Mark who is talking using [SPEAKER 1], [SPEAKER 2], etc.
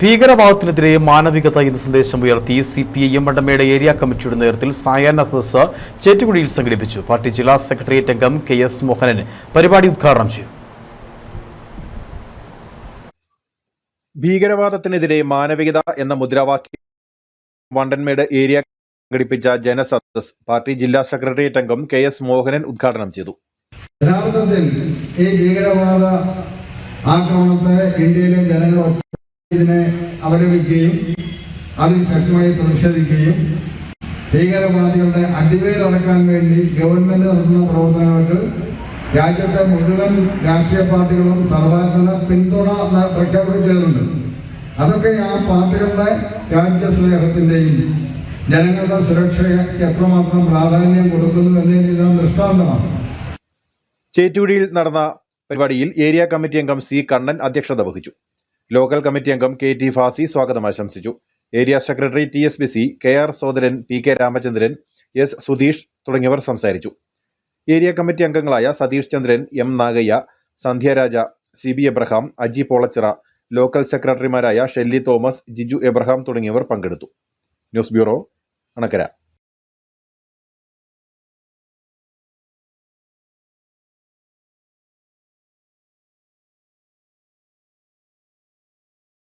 [SPEAKER 1] ഭീകരവാദത്തിനെതിരെ മാനവികത എന്ന സന്ദേശം ഉയർത്തി C P I M Mandamedu area കമ്മിറ്റിയുടെ നേതൃത്വത്തിൽ സായാഹ്ന സദസ് ചേറ്റുകുടിയിൽ സംഘടിപ്പിച്ചു. പാർട്ടി ജില്ലാ സെക്രട്ടേറിയറ്റ് അംഗം കെ എസ് മോഹനൻ പരിപാടി ഉദ്ഘാടനം ചെയ്തു.
[SPEAKER 2] ഭീകരവാദത്തിനെതിരെ മാനവികത എന്ന മുദ്രാവാക്യം വണ്ടൻമേട് ഏരിയ സംഘടിപ്പിച്ച ജനസദസ് പാർട്ടി ജില്ലാ സെക്രട്ടേറിയറ്റ് അംഗം കെ എസ് മോഹനൻ ഉദ്ഘാടനം ചെയ്തു.
[SPEAKER 3] യഥാർത്ഥത്തിൽ ഈ ഭീകരവാദ ആക്രമണത്തെ ഇന്ത്യയിലെ ജനങ്ങൾ ഇതിനെ അവലംബിക്കുകയും അതിൽ ശക്തമായി പ്രതിഷേധിക്കുകയും ഭീകരവാദികളുടെ നടക്കാൻ വേണ്ടി ഗവൺമെന്റ് നടത്തുന്ന പ്രവർത്തനങ്ങൾക്ക് രാജ്യത്തെ മുഴുവൻ രാഷ്ട്രീയ പാർട്ടികളും സർവാത്മന പിന്തുണ പ്രഖ്യാപിച്ചിട്ടുണ്ട് അതൊക്കെ ആ പാർട്ടികളുടെ രാജ്യസ്നേഹത്തിന്റെയും ജനങ്ങളുടെ സുരക്ഷയ്ക്ക് എത്രമാത്രം പ്രാധാന്യം കൊടുക്കുന്നു എന്നതിനെല്ലാം ദൃഷ്ടാന്തമാണ്.
[SPEAKER 2] ചേറ്റൂടിയിൽ നടന്ന പരിപാടിയിൽ ഏരിയ കമ്മിറ്റി അംഗം സി കണ്ണൻ അധ്യക്ഷത വഹിച്ചു. ലോക്കൽ കമ്മിറ്റി അംഗം കെ ടി ഫാസി സ്വാഗതം ആശംസിച്ചു. Area secretary T S B C K R Sodaran P K Ramachandran S Sudheesh തുടങ്ങിയവർ സംസാരിച്ചു. ഏരിയ കമ്മിറ്റി അംഗങ്ങളായ Satheesh Chandran M Nagayya Sandhyaraja C B Abraham Aji Polachira local സെക്രട്ടറിമാരായ Shelly Thomas Jiju Abraham തുടങ്ങിയവർ പങ്കെടുത്തു. News bureau Anakkara.